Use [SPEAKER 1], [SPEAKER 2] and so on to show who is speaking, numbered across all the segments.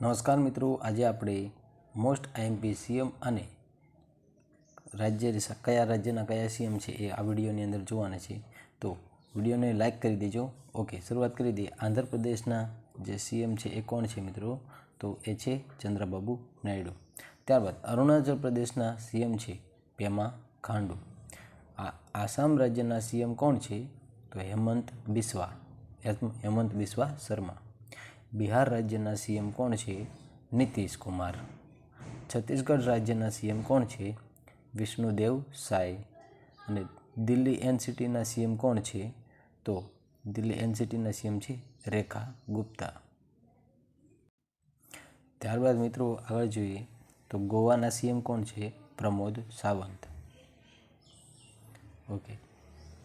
[SPEAKER 1] નમસ્કાર મિત્રો, આજે આપણે મોસ્ટ આઈએમપી સીએમ અને રાજ્ય કયા રાજ્યના કયા સીએમ છે એ આ વિડીયોની અંદર જોવાના છે. તો વિડીયોને લાઇક કરી દેજો. ઓકે, શરૂઆત કરી દઈએ. આંધ્રપ્રદેશના જે સીએમ છે એ કોણ છે મિત્રો? તો એ છે ચંદ્રબાબુ નાયડુ. ત્યારબાદ અરુણાચલ પ્રદેશના સીએમ છે પેમા ખાંડુ. આ આસામ રાજ્યના સીએમ કોણ છે? તો હેમંત બિસ્વા. હેમંત બિસ્વા શર્મા. બિહાર રાજ્યના સીએમ કોણ છે? નીતિશ કુમાર. છત્તીસગઢ રાજ્યના સીએમ કોણ છે? વિષ્ણુદેવ સાય. અને દિલ્હી એનસીટીના સીએમ કોણ છે? તો દિલ્હી એનસીટીના સીએમ છે રેખા ગુપ્તા. ત્યારબાદ મિત્રો આગળ જોઈએ તો ગોવાના સીએમ કોણ છે? પ્રમોદ સાવંત. ઓકે.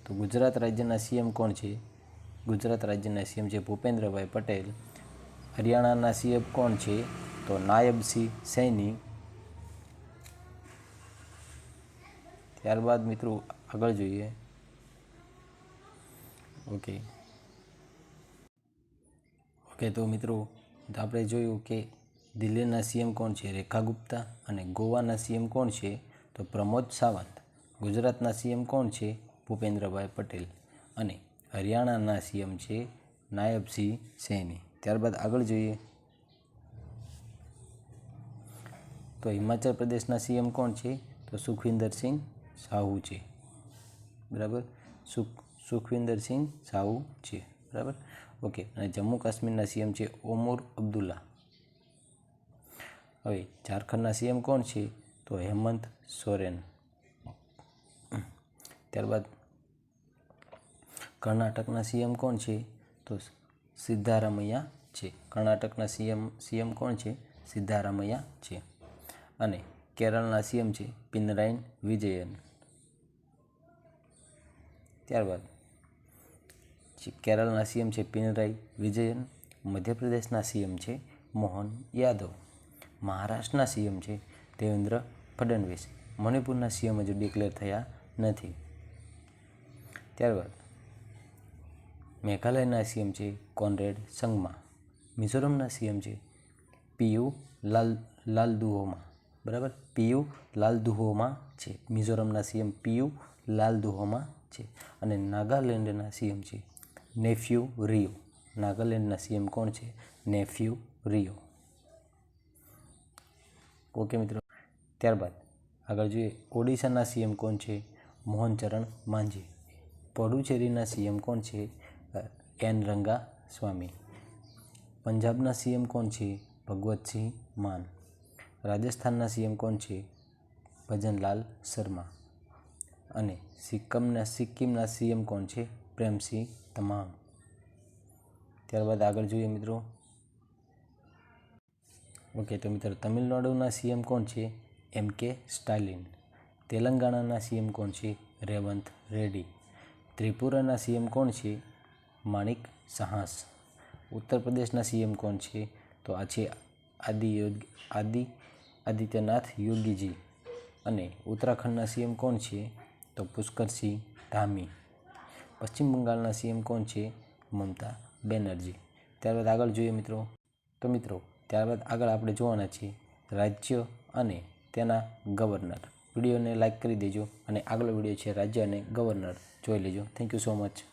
[SPEAKER 1] તો ગુજરાત રાજ્યના સીએમ કોણ છે? ગુજરાત રાજ્યના સીએમ છે ભૂપેન્દ્રભાઈ પટેલ. હરિયાણાના સીએમ કોણ છે? તો નાયબસિંહ સૈની ત્યારબાદ મિત્રો આગળ જોઈએ. ઓકે. ઓકે, તો મિત્રો આપણે જોયું કે દિલ્હીના સીએમ કોણ છે? રેખા ગુપ્તા અને ગોવાના સીએમ કોણ છે? તો પ્રમોદ સાવંત. ગુજરાતના સીએમ કોણ છે? ભૂપેન્દ્રભાઈ પટેલ. અને હરિયાણાના સીએમ છે નાયબસિંહ સૈની ત્યારબાદ આગળ જોઈએ. તો હિમાચલ પ્રદેશના સીએમ કોણ છે? તો સુખવિંદર સિંહ છે. બરાબર? સુખ, સુખવિંદર સિંહ સાહુ છે. બરાબર? ઓકે. અને જમ્મુ કાશ્મીરના સીએમ છે ઓમર અબ્દુલ્લા. હવે ઝારખંડના સીએમ કોણ છે? તો હેમંત સોરેન. ત્યારબાદ કર્ણાટકના સીએમ કોણ છે? તો સિદ્ધારામૈયા છે. કર્ણાટકના સીએમ સીએમ કોણ છે? સિદ્ધારામૈયા છે. અને કેરળના સીએમ છે પિનરાઈન વિજયન. ત્યારબાદ કેરળના સીએમ છે પિનરાઈ વિજયન, મધ્યપ્રદેશના સીએમ છે મોહન યાદવ. મહારાષ્ટ્રના સીએમ છે દેવેન્દ્ર ફડણવીસ. મણિપુરના સીએમ હજુ ડિક્લેર થયા નથી. ત્યારબાદ મેઘાલયના સીએમ છે કોનરેડ સંગમા, મિઝોરમના સીએમ છે પીયુ લાલ, લાલદુહોમા, બરાબર? પીયુ લાલદુહોમા છે. મિઝોરમના સીએમ પીયુ લાલદુહોમા છે. અને નાગાલેન્ડના સીએમ છે નેફ્યુ રિયો. નાગાલેન્ડના સીએમ કોણ છે? નેફ્યુ રિયો. ઓકે મિત્રો. ત્યારબાદ આગળ જોઈએ. ઓડિશાના સીએમ કોણ છે? મોહનચરણ માંઝી. પોડુચેરીના સીએમ કોણ છે? N Rangaswamy. પંજાબના સીએમ કોણ છે? ભગવતસિંહ માન. રાજસ્થાનના સીએમ કોણ છે? ભજનલાલ શર્મા. અને સિક્કમના, સિક્કિમના સીએમ કોણ છે? પ્રેમસિંહ તમામ. ત્યારબાદ આગળ જોઈએ મિત્રો. ઓકે, તો મિત્રો, તમિલનાડુના સીએમ કોણ છે? એમ કે સ્ટાલિન. તેલંગાણાના સીએમ કોણ છે? રેવંત રેડ્ડી. ત્રિપુરાના સીએમ કોણ છે? માણિક સહાસ. ઉત્તર પ્રદેશના સીએમ કોણ છે? તો આ છે આદિ યોગ, આદિ આદિત્યનાથ યોગીજી. અને ઉત્તરાખંડના સીએમ કોણ છે? તો પુષ્કરસિંહ ધામી. પશ્ચિમ બંગાળના સીએમ કોણ છે? મમતા બેનર્જી. ત્યારબાદ આગળ જોઈએ મિત્રો. તો મિત્રો, ત્યારબાદ આગળ આપણે જોવાના છીએ રાજ્ય અને તેના ગવર્નર. વિડીયોને લાઇક કરી દેજો અને આગલો વીડિયો છે રાજ્ય અને ગવર્નર. જોઈ લેજો. Thank you so much